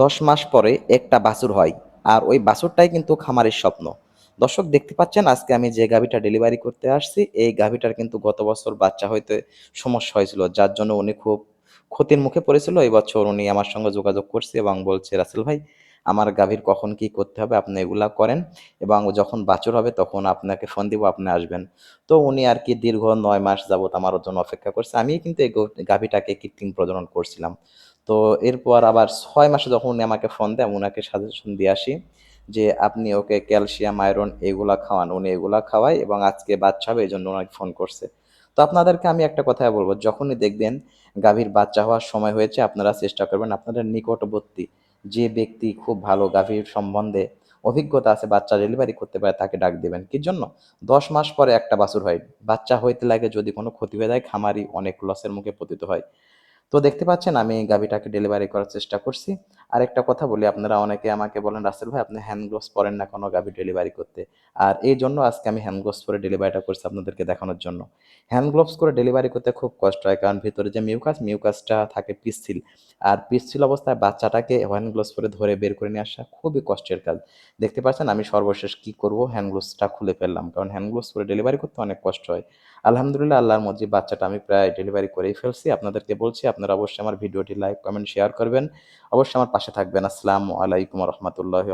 দশ মাস পরে একটা বাছুর হয়, আর ওই বাছুরটাই কিন্তু খামারের স্বপ্ন। দর্শক, দেখতে পাচ্ছেন, আজকে আমি যে গাভীটা ডেলিভারি করতে আসছি, এই গাভীটার কিন্তু গত বছর বাচ্চা হইতে সমস্যা হয়েছিল, যার জন্য উনি খুব ক্ষতির মুখে পড়েছিল। এই বছর উনি আমার সঙ্গে যোগাযোগ করছে এবং বলছে, রাসেল ভাই, আমার গাভীর কখন কি করতে হবে, আপনি এগুলা করেন এবং যখন বাছুর হবে তখন আপনাকে ফোন দিব, আপনি আসবেন। তো উনি আর কি দীর্ঘ নয় মাস যাবত আমার জন্য অপেক্ষা করছে। আমি কিন্তু এই গাভীটাকে কৃত্রিম প্রজনন করছিলাম। তো এরপর আবার ছয় মাসে যখন উনি আমাকে ফোন দেয় ওনাকে সাজেশন দিয়ে আসি যে, আপনি ওকে ক্যালসিয়াম আয়রন এগুলা খাওয়ান। উনি এগুলা খাওয়ায় এবং আজকে বাচ্চা হবে এই জন্য ওনাকে ফোন করছে। তো আপনাদেরকে আমি একটা কথাই বলব, যখনই দেখবেন গাভীর বাচ্চা হওয়ার সময় হয়েছে, আপনারা চেষ্টা করবেন আপনাদের নিকটবর্তী যে ব্যক্তি খুব ভালো গাভীর সম্বন্ধে অভিজ্ঞতা আছে, বাচ্চা ডেলিভারি করতে পারে, তাকে ডাক দিবেন। কি জন্য? দশ মাস পরে একটা বাছুর হয়। বাচ্চা হইতে লাগে যদি কোনো ক্ষতি হয়ে যায়, খামারি অনেক লসের মুখে পতিত হয়। তো দেখতে পাচ্ছেন, আমি গাভীটাকে ডেলিভারি করার চেষ্টা করছি। আর একটা কথা বলি, আপনারা অনেকে আমাকে বলেন, রাসেল ভাই, আপনি হ্যান্ড গ্লোভস পরেন না কোনো গাভী ডেলিভারি করতে। আর এই জন্য আজকে আমি হ্যান্ড গ্লোভস পরে ডেলিভারিটা করছি আপনাদেরকে দেখানোর জন্য। হ্যান্ড গ্লোভস করে ডেলিভারি করতে খুব কষ্ট হয়, কারণ ভিতরে যে মিউকাস মিউকাসটা থাকে পিচ্ছিল। আর পিচ্ছিল অবস্থায় বাচ্চাটাকে হ্যান্ড গ্লোভস পরে ধরে বের করে নিয়ে আসা খুবই কষ্টের কাজ। দেখতে পাচ্ছেন, আমি সর্বশেষ কি করব? হ্যান্ড গ্লোভসটা খুলে ফেললাম, কারণ হ্যান্ড গ্লোভস করে ডেলিভারি করতে অনেক কষ্ট হয়। আলহামদুলিল্লাহ, আল্লাহর মধ্যে বাচ্চাটা আমি প্রায় ডেলিভারি করেই ফেলছি। আপনাদেরকে বলছি আপনারা অবশ্যই আমার ভিডিওটি লাইক, কমেন্ট শেয়ার করবেন। অবশ্যই আমার পাশে থাকবেন। আসসালামু আলাইকুম রহমতুল্লাহ